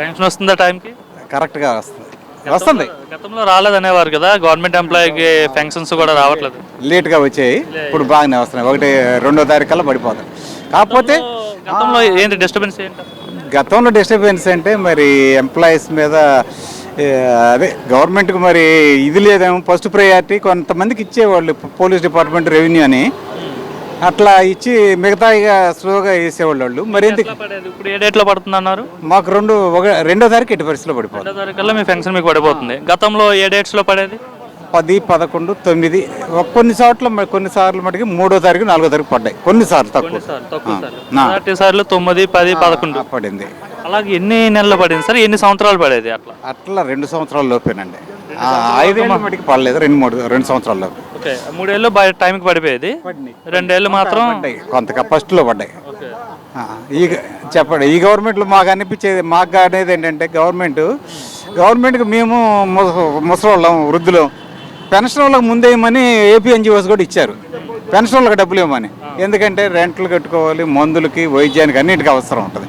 Pension వస్తుందా టైంకి? కరెక్ట్గా వస్తుంది. వస్తుంది. గతంలో రాలేదనేవారు కదా గవర్నమెంట్ ఎంప్లాయీకి పెన్షన్స్ కూడా రావట్లేదు. లేట్గా వచ్చాయి ఇప్పుడు బాగానే వస్తున్నాయి. ఒకటి రెండో తారీఖు కల్లా పడిపోతాయి. కాకపోతే గతంలో ఏంటి డిస్టర్బెన్స్ ఏంటి? గతంలో డిస్టర్బెన్స్ అంటే మరి ఎంప్లాయీస్ మీద అదే గవర్నమెంట్కి మరి ఇది లేదేమో ఫస్ట్ ప్రయారిటీ కొంతమందికి ఇచ్చేవాళ్ళు పోలీస్ డిపార్ట్మెంట్ రెవెన్యూ అని. అట్లా ఇచ్చి మిగతా ఇక స్లోగా వేసేవాళ్ళు వాళ్ళు మరి ఎందుకు? ఇప్పుడు ఏ డేట్లో పడుతుంది అన్నారు? మాకు రెండు ఒక రెండో తారీఖు ఎట్టి పరిస్థితిలో పడిపోతుంది రెండో తారీఖుల్లో మీ మీకు పడిపోతుంది. గతంలో ఏ డేట్స్లో పడేది? పది పదకొండు తొమ్మిది కొన్ని చోట్ల మరి కొన్ని సార్లు మటుకి మూడో తారీఖు నాలుగో తారీఖు పడ్డాయి. కొన్ని సార్లు తక్కువ. సార్లు తొమ్మిది పది పదకొండు. పడింది. అలాగే ఎన్ని నెలలు పడింది సార్? ఎన్ని సంవత్సరాలు పడేది అట్లా? అట్లా రెండు సంవత్సరాల లోపేనండి. మటుకి పడలేదు రెండు మూడు రెండు సంవత్సరాల లోపు. ఓకే మూడేళ్ళు టైంకి పడిపోయేది? రెండేళ్ళు మాత్రం? పడ్డాయి. కొంత ఫస్ట్లో పడ్డాయి. ఓకే. ఆ, ఈ చెప్పండి ఈ గవర్నమెంట్లో మాకు అనిపించేది మాకు అనేది ఏంటంటే గవర్నమెంట్ గవర్నమెంట్కి మేము ముసలోళ్ళం వృద్ధులం. పెన్షన్ వాళ్ళకి ముందేయమని ఏపీ ఎన్జిఓస్ కూడా ఇచ్చారు. పెన్షన్ వాళ్ళకి డబ్బులు ఇవ్వమని. ఎందుకంటే రెంట్లు కట్టుకోవాలి మందులకి వైద్యానికి అన్నిటికీ అవసరం ఉంటుంది.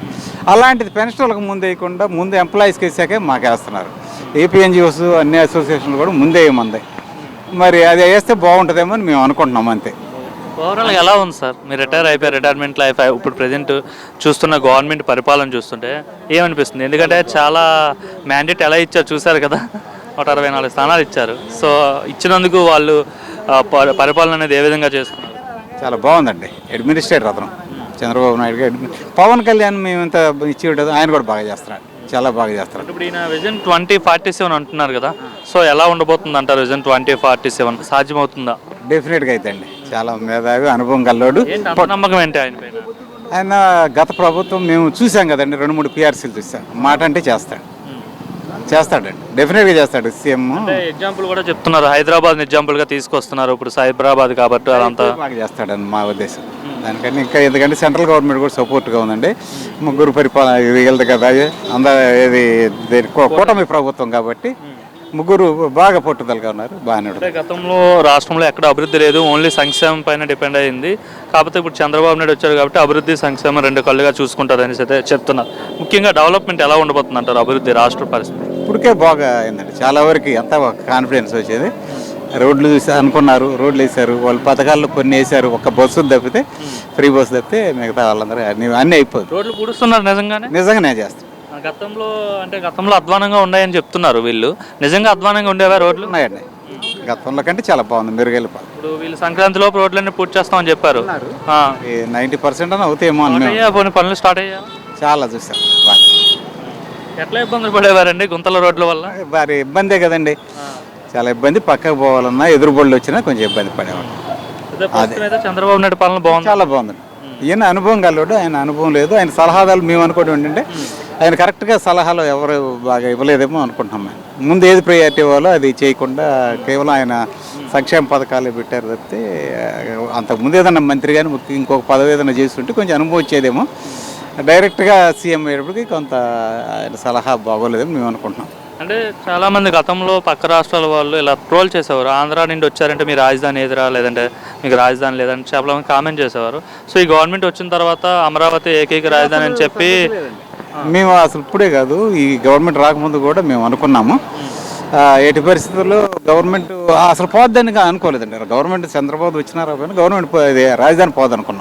అలాంటిది పెన్షన్ వాళ్ళకి ముందు వేయకుండా ముందు ఎంప్లాయీస్కి వేసాకే మాకు వేస్తున్నారు. ఏపీ ఎన్జిఓస్ అన్ని అసోసియేషన్లు కూడా ముందే వేయమంది మరి అది వేస్తే బాగుంటుందేమో అని మేము అనుకుంటున్నాం అంతే. ఓవరాల్ ఎలా ఉంది సార్? మీరు రిటైర్ అయిపోయారు రిటైర్మెంట్ లైఫ్ ఇప్పుడు ప్రజెంట్ చూస్తున్న గవర్నమెంట్ పరిపాలన చూస్తుంటే ఏమనిపిస్తుంది? ఎందుకంటే చాలా మ్యాండేట్ ఎలా ఇచ్చారు చూశారు కదా. నూట అరవై నాలుగు స్థానాలు ఇచ్చారు. సో ఇచ్చినందుకు వాళ్ళు పరిపాలన అనేది ఏ విధంగా చేస్తున్నారు చాలా బాగుందండి. అడ్మినిస్ట్రేటర్ అతను. చంద్రబాబు నాయుడు గారు పవన్ కళ్యాణ్ మేము ఇంత ఇచ్చి ఆయన కూడా బాగా చేస్తున్నాడు. చాలా బాగా చేస్తున్నాడు. ఇప్పుడు ఈయన విజన్ ట్వంటీ ఫార్టీ సెవెన్ అంటున్నారు కదా. సో ఎలా ఉండబోతుంది అంటారు విజన్ ట్వంటీ ఫార్టీ సెవెన్ సాధ్యమవుతుందా? డెఫినెట్గా అయితే అండి చాలా మేధావి అనుభవం కల్లోడు నమ్మకం ఏంటి ఆయన ఆయన గత ప్రభుత్వం మేము చూసాం కదండి రెండు మూడు పిఆర్సీలు చూసాం. మాట అంటే చేస్తాడు. చేస్తాడండి. డెఫినెట్గా చేస్తాడు సీఎం ఎగ్జాంపుల్ కూడా చెప్తున్నారు. హైదరాబాద్ ఎగ్జాంపుల్గా తీసుకొస్తున్నారు. ఇప్పుడు హైదరాబాద్ కాబట్టి అదంతా బాగా చేస్తాడని మా ఉద్దేశం. దానికని ఇంకా ఎందుకంటే సెంట్రల్ గవర్నమెంట్ కూడా సపోర్ట్గా ఉందండి. ముగ్గురు పరిపాలన ఇది వెళ్తుంది కదా. అంద ఇది కూటమి ప్రభుత్వం కాబట్టి ముగ్గురు బాగా పట్టుదలగా ఉన్నారు. బాగానే గతంలో రాష్ట్రంలో ఎక్కడ అభివృద్ధి లేదు. ఓన్లీ సంక్షేమం పైన డిపెండ్ అయింది. కాకపోతే ఇప్పుడు చంద్రబాబు నాయుడు వచ్చారు కాబట్టి అభివృద్ధి సంక్షేమం రెండు కళ్ళుగా చూసుకుంటారు అనేసి అయితే చెప్తున్నారు. ముఖ్యంగా డెవలప్మెంట్ ఎలా ఉండబోతుంది అంటారు అభివృద్ధి రాష్ట్ర పరిస్థితి? ఇప్పటికే బాగా అయిందండి. చాలా వరకు ఎంత కాన్ఫిడెన్స్ వచ్చేది. రోడ్లు చూసి అనుకున్నారు రోడ్లు వేశారు. వాళ్ళ పథకాల్లో కొన్ని వేశారు. ఒక బస్సు తప్పితే ఫ్రీ బస్సు తప్పితే మిగతా వాళ్ళందరూ అన్ని అన్నీ అయిపోతుంది. రోడ్లు పూడుస్తున్నారు నిజంగానే? నిజంగానే చేస్తాం ఆ గతంలో అంటే గతంలో అధ్వానంగా ఉన్నాయని చెప్తున్నారు వీళ్ళు. నిజంగా అధ్వానంగా ఉండేవా రోడ్లు? ఉన్నాయండి. గతంలో కంటే చాలా బాగుంది. మెరుగెళ్ళిపోతుంది ఇప్పుడు వీళ్ళు సంక్రాంతిలో రోడ్లన్నీ పూర్తి చేస్తామని చెప్పారు. నైంటీ పర్సెంట్ అని అవుతాయేమో పనులు స్టార్ట్ అయ్యా చాలా చూసాం బాగా. ఎట్లా ఇబ్బందులు పడేవారండి గుంతల రోడ్ల వల్ల? వారి ఇబ్బందే కదండి. చాలా ఇబ్బంది. పక్కకు పోవాలన్నా ఎదురు బళ్ళు వచ్చినా కొంచెం ఇబ్బంది పడేవాడు అయితే చంద్రబాబు నాయుడు పాలన బాగుంది. చాలా బాగుంది. ఈయన అనుభవం కలవాడు ఆయన అనుభవం లేదు. ఆయన సలహాదాలు మేము అనుకోవడం ఏంటంటే ఆయన కరెక్ట్గా సలహాలు ఎవరు బాగా ఇవ్వలేదేమో అనుకుంటున్నాం మేము. ముందు ఏది ప్రయారిటీ ఇవ్వాలో అది చేయకుండా కేవలం ఆయన సంక్షేమ పథకాలు పెట్టారు తప్పితే అంతకుముందు ఏదైనా మంత్రి కానీ ఇంకొక పదవి ఏదైనా చేస్తుంటే కొంచెం అనుభవం వచ్చేదేమో. డైరెక్ట్గా సీఎం అయ్యేటప్పటికి కొంత ఆయన సలహా బాగోలేదేమో మేము అనుకుంటున్నాం. అంటే చాలా మంది గతంలో పక్క రాష్ట్రాల వాళ్ళు ఇలా ట్రోల్ చేసేవారు. ఆంధ్ర నుండి వచ్చారంటే మీ రాజధాని ఎదురా లేదంటే మీకు రాజధాని చాలా మంది కామెంట్ చేసేవారు. సో ఈ గవర్నమెంట్ వచ్చిన తర్వాత అమరావతి ఏకైక రాజధాని అని చెప్పి మేము అసలు ఇప్పుడే కాదు ఈ గవర్నమెంట్ రాకముందు కూడా మేము అనుకున్నాము. ఆ, ఎట్టి పరిస్థితుల్లో గవర్నమెంట్ అసలు పోద్దని అనుకోలేదండి. గవర్నమెంట్ చంద్రబాబు వచ్చినారా కానీ గవర్నమెంట్ రాజధాని పోదనుకున్నాం.